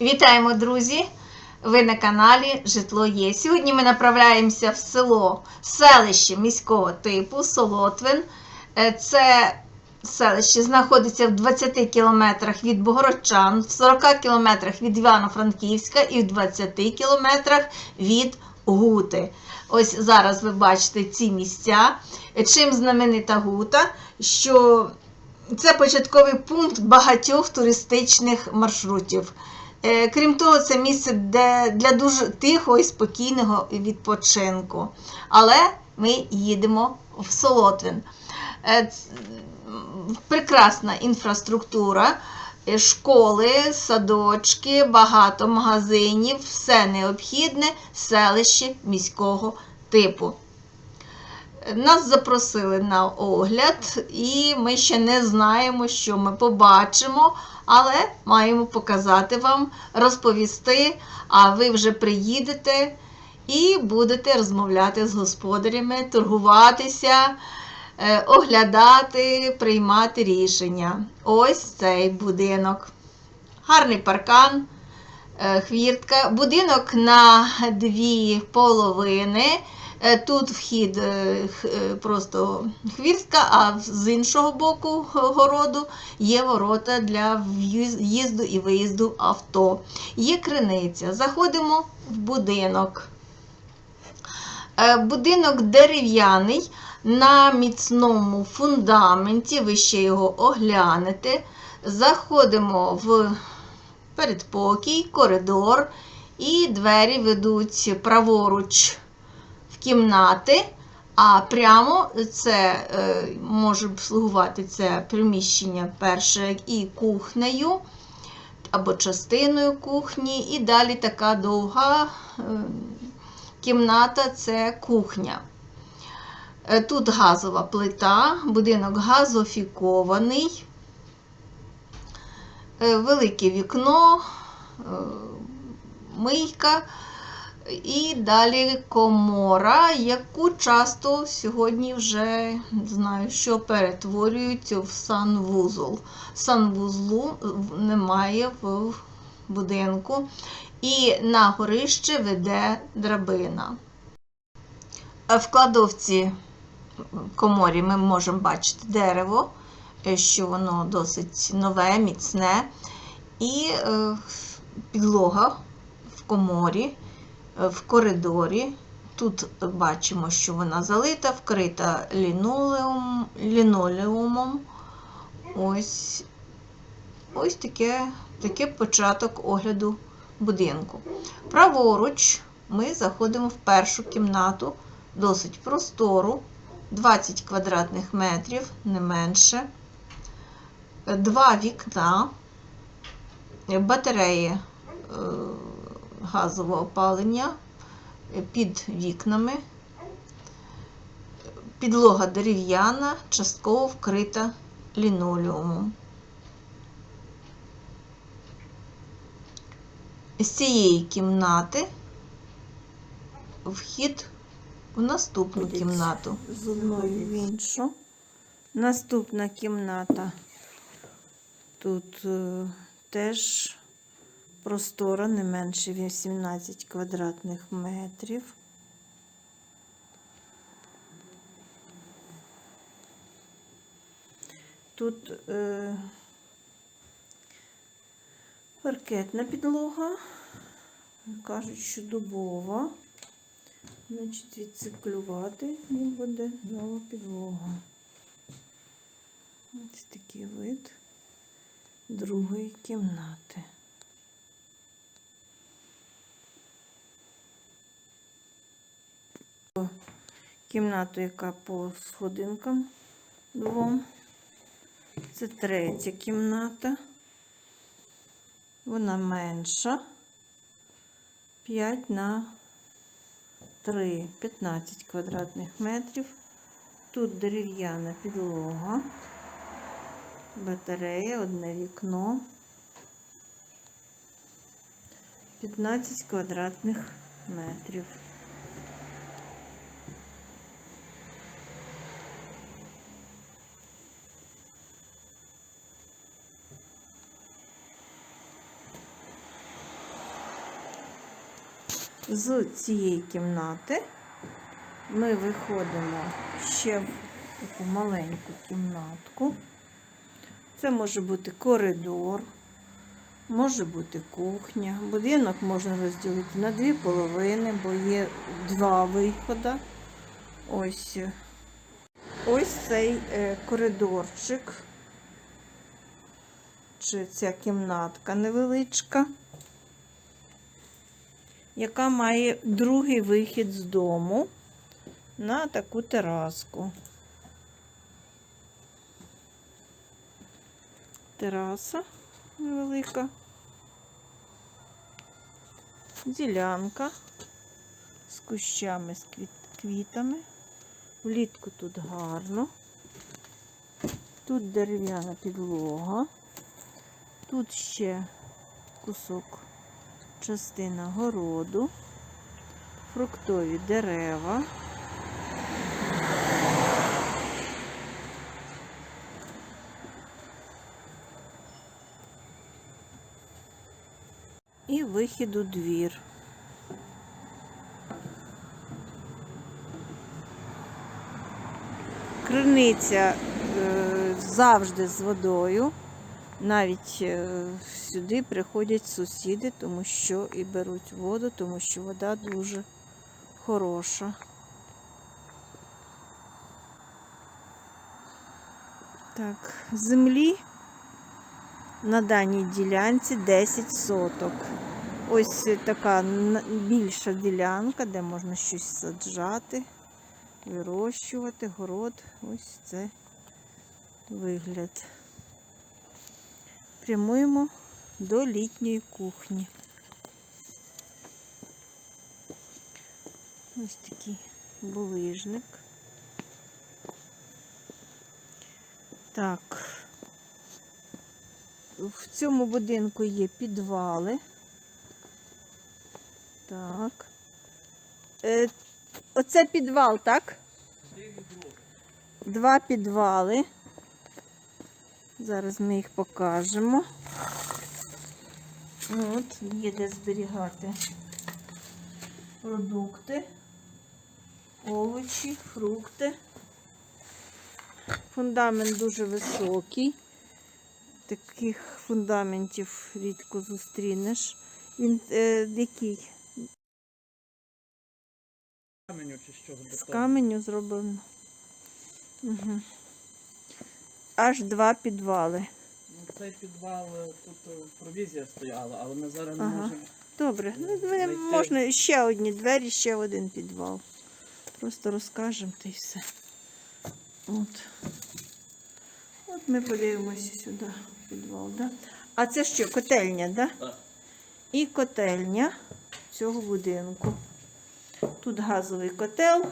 Вітаємо, друзі! Ви на каналі Житло Є. Сьогодні ми направляємося в село, селище міського типу Солотвин. Е, Це селище знаходиться в 20 кілометрах від Богородчан, в 40 кілометрах від Івано-Франківська і в 20 кілометрах від Гути. Ось зараз ви бачите ці місця. Е, Чим знаменита Гута? Що це початковий пункт багатьох туристичних маршрутів. Е, Крім того, це місце де для дуже тихого і спокійного відпочинку. Але ми їдемо в Солотвин. Е, Прекрасна інфраструктура, е, школи, садочки, багато магазинів, все необхідне, селище міського типу. Нас запросили на огляд, і ми ще не знаємо, що ми побачимо, але маємо показати вам, розповісти, а ви вже приїдете і будете розмовляти з господарями, торгуватися, е, оглядати, приймати рішення. Ось цей будинок. Гарний паркан, е, хвіртка. Будинок на дві половини. Е, Тут вхід е, е, просто хвіртка, а з іншого боку городу є ворота для в'їзду і виїзду авто. Є криниця. Заходимо в будинок. Будинок дерев'яний на міцному фундаменті. Ви ще його оглянете. Заходимо в передпокій, коридор, і двері ведуть праворуч кімнати, а прямо це е, може слугувати це приміщення перше і кухнею, або частиною кухні, і далі така довга е, кімната це кухня. Е, Тут газова плита, будинок газофікований, велике вікно, мийка. І далі комора, яку часто сьогодні вже знаю, що перетворюють в санвузол. Санвузлу немає в будинку. І на горище веде драбина. В кладовці коморі ми можемо бачити дерево, що воно досить нове, міцне. І е, підлога в коморі в коридорі. Тут бачимо, що вона залита, вкрита лінолеум, лінолеумом. Ось ось таке, таке початок огляду будинку. Праворуч ми заходимо в першу кімнату, досить простору, 20 квадратних метрів, не менше. Два вікна, батареї е, газового опалення під вікнами. Підлога дерев'яна, частково вкрита лінолеумом. З цієї кімнати вхід в наступну кімнату. з одної в іншу. Наступна кімната. Тут е, теж простора, не менше 18 квадратних метрів. Тут е, паркетна підлога. Кажуть, що дубова. Значить, відциклювати і буде нова підлога. Ось такий вид другої кімнати. Кімнату, яка по сходинкам двом. Це третя кімната. Вона менша. 5 на 3, 15 квадратних метрів. Тут дерев'яна підлога, батарея, одне вікно. 15 квадратних метрів. З цієї кімнати ми виходимо ще в таку маленьку кімнатку. Це може бути коридор, може бути кухня. Будинок можна розділити на дві половини, бо є два виходи. Ось, ось цей е, коридорчик, чи ця кімнатка невеличка, яка має другий вихід з дому на таку тераску. Тераса невелика. Ділянка з кущами, з квітами. Влітку тут гарно. Тут дерев'яна підлога. Тут ще кусок, частина городу, фруктові дерева. І вихід у двір. Криниця е, завжди з водою. Навіть е, сюди приходять сусіди, тому що і беруть воду, тому що вода дуже хороша. Так, землі на даній ділянці 10 соток. Ось така більша ділянка, де можна щось саджати, вирощувати, город. Ось це вигляд. Прямуємо до літньої кухні. Ось такий булижник. Так. В цьому будинку є підвали. Так. Е, оце підвал, так? Два підвали. Зараз ми їх покажемо. От, є де зберігати продукти, овочі, фрукти. Фундамент дуже високий. Таких фундаментів рідко зустрінеш. Він е, який? каменю чи що з З каменю зроблено. Угу. Аж два підвали. Ну, цей підвал е, тут е, провізія стояла, але ми зараз не Ага. можемо. Добре, ну, Знайти. можна ще одні двері, ще один підвал. Просто розкажемо та й все. От. От ми подивимося сюди в підвал, да? А це що, котельня, да? Так. І котельня цього будинку. Тут газовий котел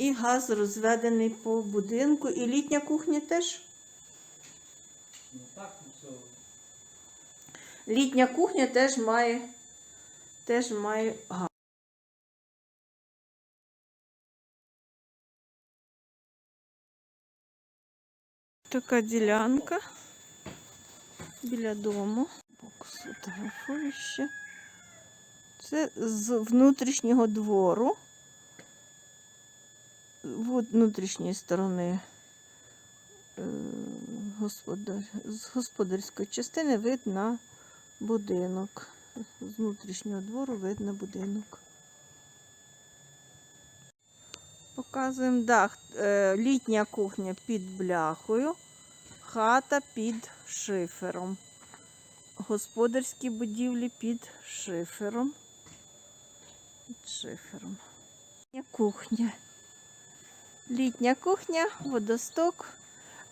і газ розведений по будинку. І літня кухня теж. Ну так, все. Літня кухня теж має, теж має газ. Така ділянка біля дому. Фотографую ще. Це з внутрішнього двору. Внутрішньої сторони е, господар, з господарської частини вид на будинок. З внутрішнього двору видно будинок. Показуємо дах. Е, Літня кухня під бляхою, хата під шифером. Господарські будівлі під шифером. Під шифером. Кухня. Літня кухня, водосток.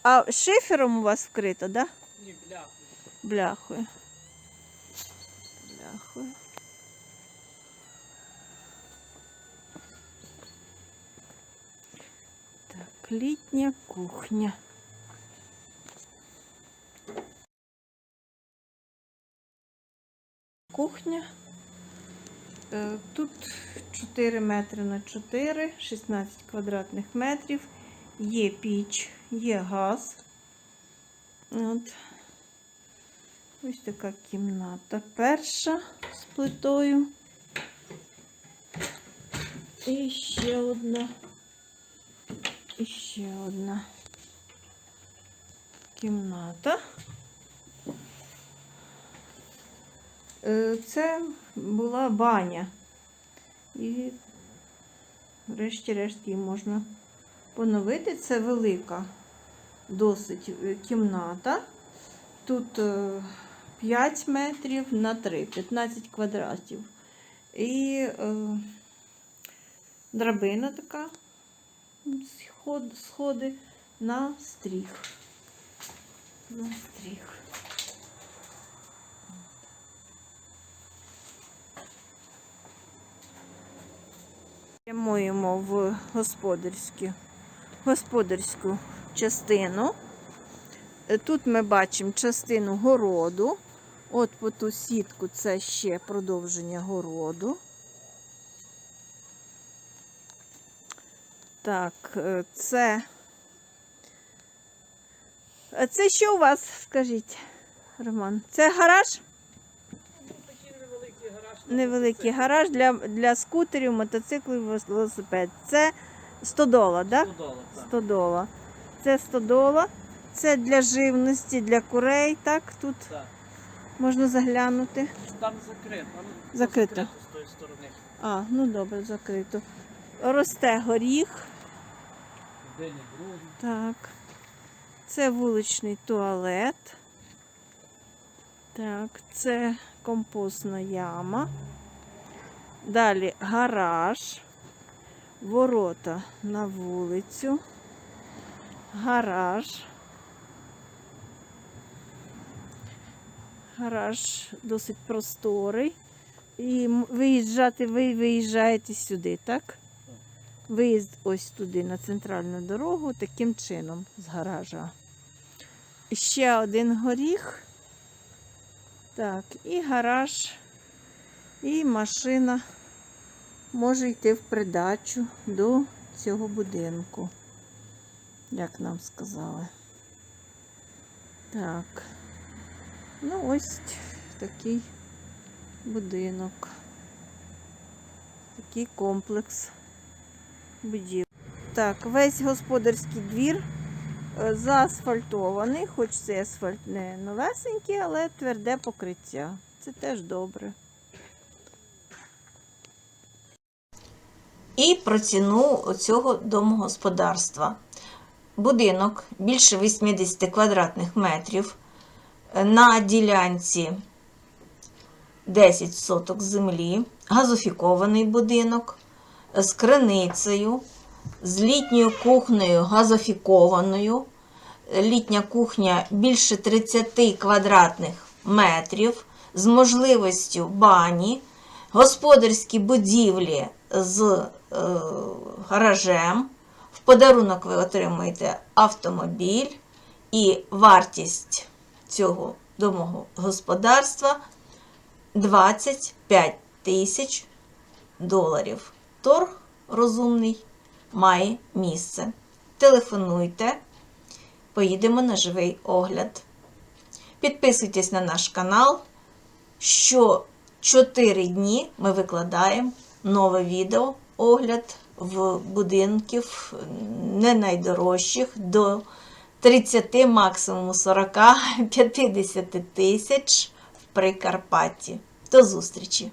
А шифером у вас вкрито, так? Да? Ні, бляху. Бляхою. Бляхою. Так, літня кухня. Кухня. Е, Тут 4 метри на 4, 16 квадратних метрів. Є піч, є газ. От. Ось така кімната. Перша з плитою. І ще одна. І ще одна кімната. Е, Це була баня. І врешті-решт її можна поновити. Це велика досить е, кімната. Тут е, 5 метрів на 3, 15 квадратів. І е, драбина така, сход, сходи на стріх. На стріх. Прямуємо в господарську, господарську частину. Е, Тут ми бачимо частину городу. От по ту сітку це ще продовження городу. Так, е, це. Це що у вас, скажіть, Роман? Це гараж? Невеликий гараж. Для, для скутерів, мотоциклів, велосипед. Це стодола, так? Стодола. Це стодола. Це для живності, для курей, так? Тут так. можна заглянути. Там закрито. Там Закрито. закрито з тої сторони. А, ну добре, закрито. Росте горіх. Так. Це вуличний туалет. Так, це компостна яма. Далі гараж. Ворота на вулицю. Гараж. Гараж досить просторий. І виїжджати, ви виїжджаєте сюди, так? Виїзд ось туди на центральну дорогу таким чином з гаража. Ще один горіх. Так, і гараж, і машина може йти в придачу до цього будинку, як нам сказали. Так. Ну, ось такий будинок. Такий комплекс будівель. Так, весь господарський двір заасфальтований, хоч це асфальт не новесенький, але тверде покриття. Це теж добре. І про ціну цього домогосподарства. Будинок більше 80 квадратних метрів. На ділянці 10 соток землі, газофікований будинок з криницею, з літньою кухнею газофікованою. Літня кухня більше 30 квадратних метрів з можливістю бані, господарські будівлі з е, гаражем. В подарунок ви отримуєте автомобіль і вартість цього домогосподарства 25 тисяч доларів. Торг розумний має місце. Телефонуйте, поїдемо на живий огляд. Підписуйтесь на наш канал. Що 4 дні ми викладаємо нове відео, огляд в будинків не найдорожчих до 30, максимум 40, 50 тисяч в Прикарпатті. До зустрічі!